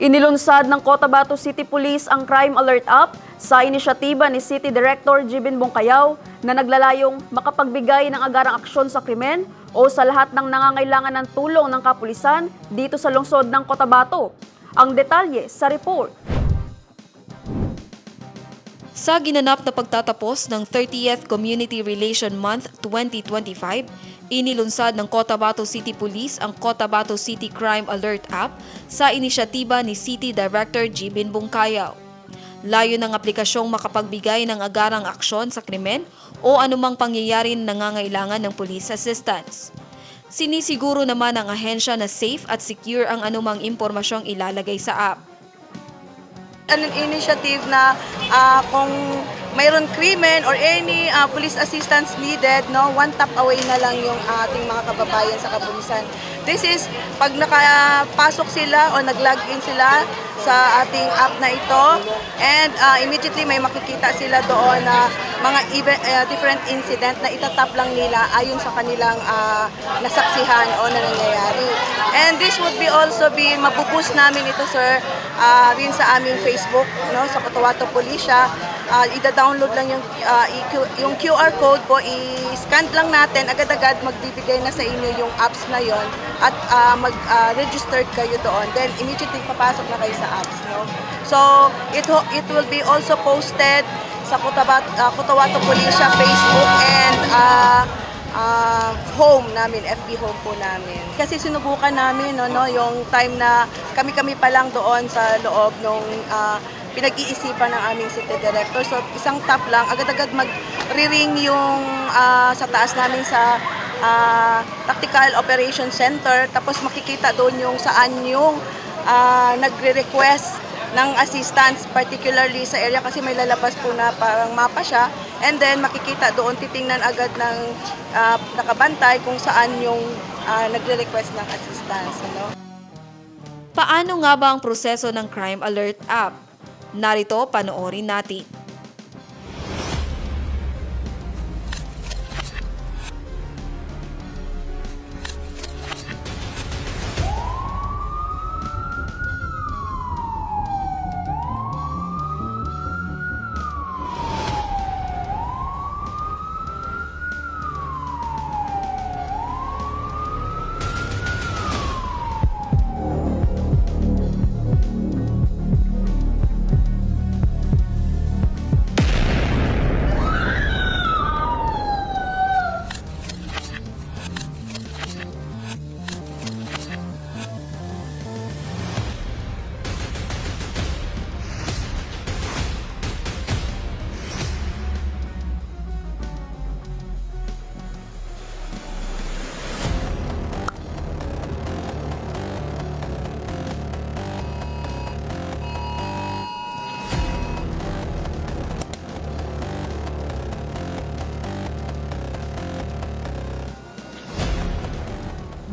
Inilunsad ng Cotabato City Police ang Crime Alert App sa inisyatiba ni City Director Jibin Bongkayaw na naglalayong makapagbigay ng agarang aksyon sa krimen o sa lahat ng nangangailangan ng tulong ng kapulisan dito sa lungsod ng Cotabato. Ang detalye sa report. Sa ginanap na pagtatapos ng 30th Community Relation Month 2025, inilunsad ng Cotabato City Police ang Cotabato City Crime Alert App sa inisyatiba ni City Director Jibin Bungkayaw. Layo ng aplikasyong makapagbigay ng agarang aksyon sa krimen o anumang pangyayari na nangangailangan ng police assistance. Sinisiguro naman ng ahensya na safe at secure ang anumang impormasyong ilalagay sa app. An initiative na ah, kung mayroon krimen or any ah, police assistance needed, no, one tap away na lang yung ating mga kababayan sa kapulisan. This is pag nakapasok sila o nag-log in sila sa ating app na ito and ah, immediately may makikita sila doon na mga event, ah, different incident na itatap lang nila ayon sa kanilang ah, nasaksihan o na nangyayari. And this would be also be mabuboost namin ito sir ah, rin sa aming Facebook no sa Cotabato Policia. Ah, ida-download lang yung i- yung QR code po i-scan lang natin agad-agad magbibigay na sa inyo yung apps na yon at ah, mag-registered kayo doon. Then immediately papasok na kayo sa apps no. So it it will be also posted sa Cotabato, uh, Cotabato Policia Facebook and ah, ah, home namin, FB home po namin. Kasi sinubukan namin no, no, yung time na kami-kami pa lang doon sa loob nung ah, pinag-iisipan ng aming city director. So isang tap lang, agad-agad mag-ring yung ah, sa taas namin sa ah, Tactical Operation Center. Tapos makikita doon yung saan yung ah, nagre-request ng assistance, particularly sa area kasi may lalabas po na parang mapa siya. And then makikita doon, titingnan agad ng ah, nakabantay kung saan yung ah, nagre-request ng assistance. Ano? Paano nga ba ang proseso ng Crime Alert app? Narito, panoorin natin.